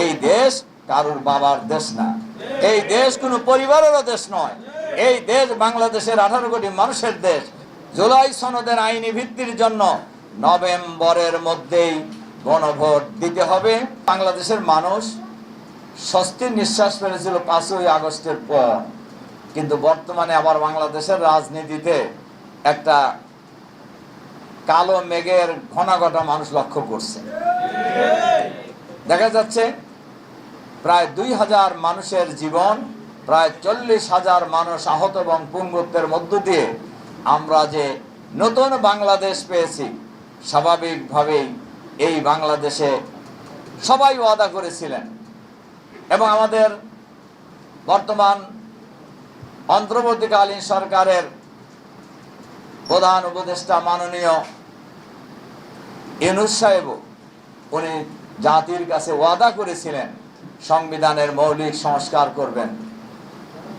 এই দেশ কারুর বাবার দেশ না। এই দেশ কোনো পরিবারেরও দেশ নয়। এই দেশ বাংলাদেশের আঠারো কোটি মানুষের দেশ। জুলাই সনদের আইনি ভিত্তির জন্য নভেম্বরের মধ্যেই গণভোট দিতে হবে। বাংলাদেশের মানুষ স্বস্তির নিঃশ্বাস ফেলেছিল পাঁচই আগস্টের পর। কিন্তু বর্তমানে আবার বাংলাদেশের রাজনীতিতে একটা কালো মেঘের ঘনাঘটা মানুষ লক্ষ্য করছে। দেখা যাচ্ছে প্রায় দুই হাজার মানুষের জীবন, প্রায় চল্লিশ হাজার মানুষ আহত এবং পুঙ্গত্বের মধ্য দিয়ে আমরা যে নতুন বাংলাদেশ পেয়েছি স্বাভাবিকভাবেই এই বাংলাদেশে সবাই ওয়াদা করেছিলেন। এবং আমাদের বর্তমান অন্তর্বর্তীকালীন সরকারের প্রধান উপদেষ্টা মাননীয় ইনুস সাহেব উনি জাতির কাছে ওয়াদা করেছিলেন সংবিধানের মৌলিক সংস্কার করবেন।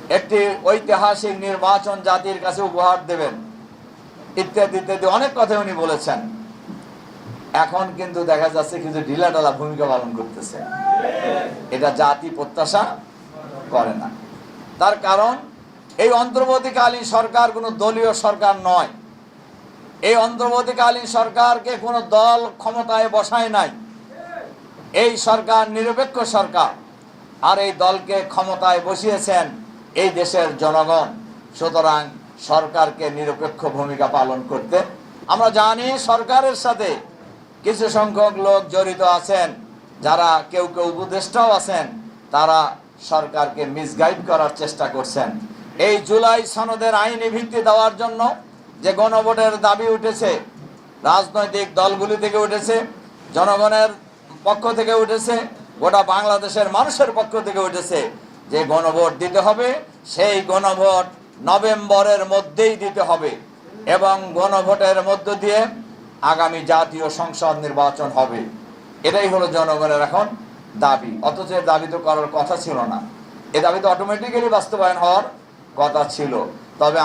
একটি ঐতিহাসিক নির্বাচন জাতির কাছে উপহার দেবেন। ইত্যাদি ইত্যাদি অনেক কথা উনি বলেছেন। এখন কিন্তু দেখা যাচ্ছে কিছু ঢিলাঢালা ভূমিকা পালন করতেছে। এটা জাতি প্রত্যাশা করে না। তার কারণ, এই অন্তর্বর্তীকালীন সরকার কোনো দলীয় সরকার নয়। এই অন্তর্বর্তীকালীন সরকারকে কোনো দল ক্ষমতায় বসায় নাই। এই সরকার নিরপেক্ষ সরকার। আর এই দলকে ক্ষমতায় বসিয়েছেন এই দেশের জনগণ। সুতরাং সরকারকে নিরপেক্ষ ভূমিকা পালন করতে। আমরা জানি সরকারের সাথে কিছু সংখ্যক লোক জড়িত আছেন, যারা কেউ কেউ উপদেষ্টাও আছেন, তারা সরকারকে মিসগাইড করার চেষ্টা করছেন। এই জুলাই সনদের আইনি ভিত্তি দেওয়ার জন্য যে গণভোটের দাবি উঠেছে, রাজনৈতিক দলগুলি থেকে উঠেছে, জনগণের পক্ষ থেকে উঠেছে, গোটা বাংলাদেশের মানুষের পক্ষ থেকে উঠেছে, যে গণভোট দিতে হবে, সেই গণভোট নভেম্বরের মধ্যেই দিতে হবে এবং গণভোটের মধ্য দিয়ে আগামী জাতীয় সংসদ নির্বাচন হবে। এটাই হলো জনগণের এখন দাবি। অথচ এর দাবি তো করার কথা ছিল না। এ দাবি তো অটোমেটিক্যালি বাস্তবায়ন হওয়ার কথা ছিল। তবে